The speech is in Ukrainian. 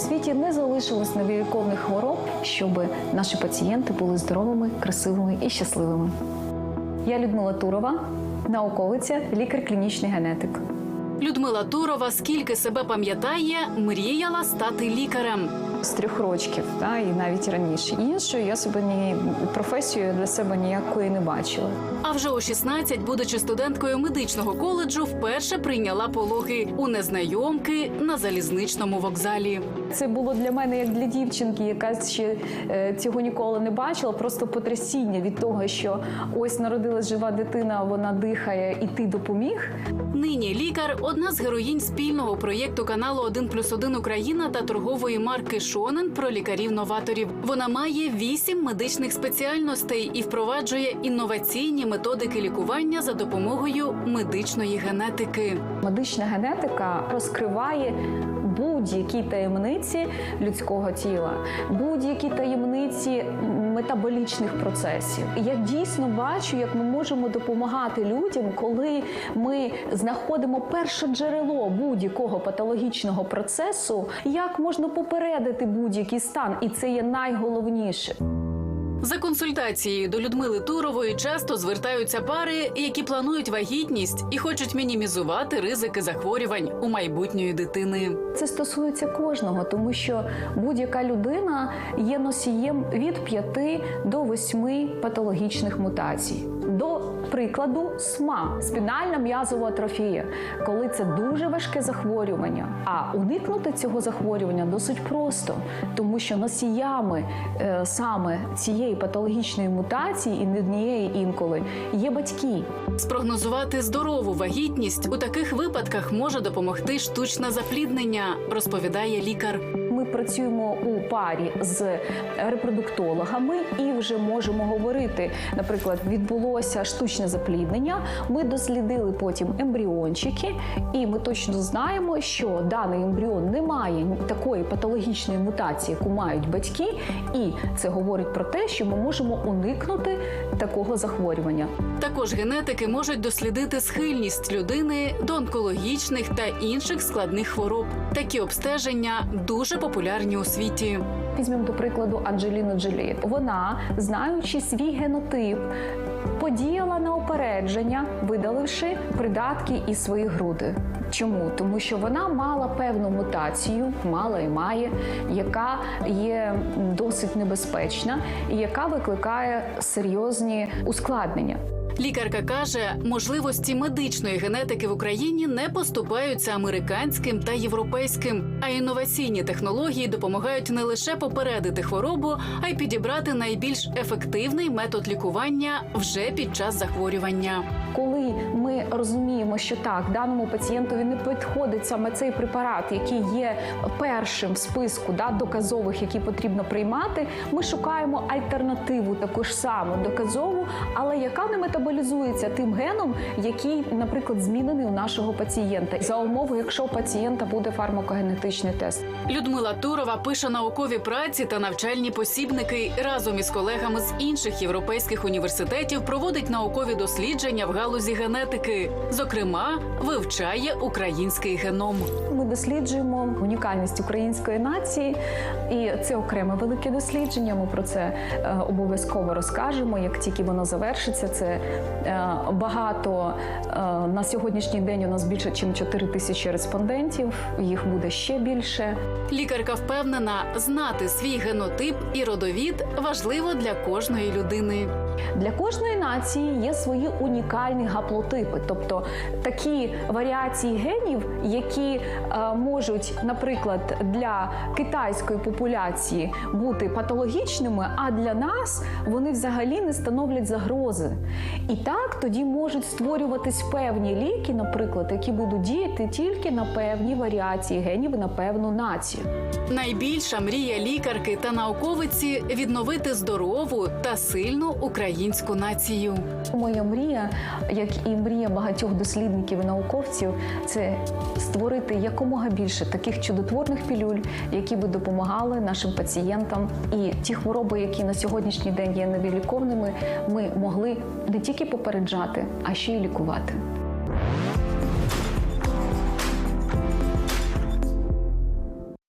світі не залишилось невиліковних хвороб, щоб наші пацієнти були здоровими, красивими і щасливими. Я Людмила Турова, науковиця, лікар клінічний генетик. Людмила Турова, скільки себе пам'ятає, мріяла стати лікарем. З трьох років, та і навіть раніше. Іншою я себе ні професію для себе ніякої не бачила. А вже у 16, будучи студенткою медичного коледжу, вперше прийняла пологи у незнайомки на залізничному вокзалі. Це було для мене як для дівчинки, яка ще е, цього ніколи не бачила. Просто потрясіння від того, що ось народилась жива дитина, вона дихає, і ти допоміг. Нині лікар одна з героїнь спільного проєкту каналу «1 плюс 1 Україна та торгової марки Шонен про лікарів-новаторів. Вона має вісім медичних спеціальностей і впроваджує інноваційні методики лікування за допомогою медичної генетики. Медична генетика розкриває будь-які таємниці людського тіла, будь-які таємниці метаболічних процесів. Я дійсно бачу, як ми можемо допомагати людям, коли ми знаходимо перше джерело будь-якого патологічного процесу, як можна попередити будь-який стан, і це є найголовніше. За консультацією до Людмили Турової часто звертаються пари, які планують вагітність і хочуть мінімізувати ризики захворювань у майбутньої дитини. Це стосується кожного, тому що будь-яка людина є носієм від 5 до 8 патологічних мутацій. Прикладу, СМА спінальна м'язова атрофія, коли це дуже важке захворювання. А уникнути цього захворювання досить просто, тому що носіями е, саме цієї патологічної мутації і не однієї інколи є батьки. Спрогнозувати здорову вагітність у таких випадках може допомогти штучне запліднення, розповідає лікар. Ми працюємо у парі з репродуктологами і вже можемо говорити. Наприклад, відбулося штучне запліднення. Ми дослідили потім ембріончики, і ми точно знаємо, що даний ембріон не має такої патологічної мутації, яку мають батьки, і це говорить про те, що ми можемо уникнути такого захворювання. Також генетики можуть дослідити схильність людини до онкологічних та інших складних хвороб. Такі обстеження дуже популярні у світі. Візьмемо до прикладу Анджеліну Джолі. Вона, знаючи свій генотип, подіяла на опередження, видаливши придатки із своїх груди. Чому? Тому що вона мала певну мутацію, мала і має, яка є досить небезпечна і яка викликає серйозні ускладнення. Лікарка каже, можливості медичної генетики в Україні не поступаються американським та європейським, а інноваційні технології допомагають не лише попередити хворобу, а й підібрати найбільш ефективний метод лікування вже під час захворювання. Коли ми розуміємо, що так даному пацієнтові не підходить саме цей препарат, який є першим в списку да, доказових, які потрібно приймати, ми шукаємо альтернативу таку ж саму доказову, але яка не метаболізується тим геном, який, наприклад, змінений у нашого пацієнта, за умови, якщо у пацієнта буде фармакогенетичний тест. Людмила Турова пише наукові праці та навчальні посібники разом із колегами з інших європейських університетів проводить наукові дослідження в галузі генетики. Зокрема, вивчає український геном. Ми досліджуємо унікальність української нації, і це окреме велике дослідження. Ми про це е, обов'язково розкажемо. Як тільки воно завершиться, це багато е, на сьогоднішній день. У нас більше ніж 4 тисячі респондентів. Їх буде ще більше. Лікарка впевнена, знати свій генотип і родовід важливо для кожної людини. Для кожної нації є свої унікальні гаплотипи, тобто такі варіації генів, які е, можуть, наприклад, для китайської популяції бути патологічними, а для нас вони взагалі не становлять загрози. І так тоді можуть створюватись певні ліки, наприклад, які будуть діяти тільки на певні варіації генів на певну націю. Найбільша мрія лікарки та науковиці відновити здорову та сильну українську націю. Моя мрія, як і мрія багатьох дослідників і науковців, це створити якомога більше таких чудотворних пілюль, які би допомагали нашим пацієнтам. І ті хвороби, які на сьогоднішній день є невиліковними, ми могли не тільки попереджати, а ще й лікувати.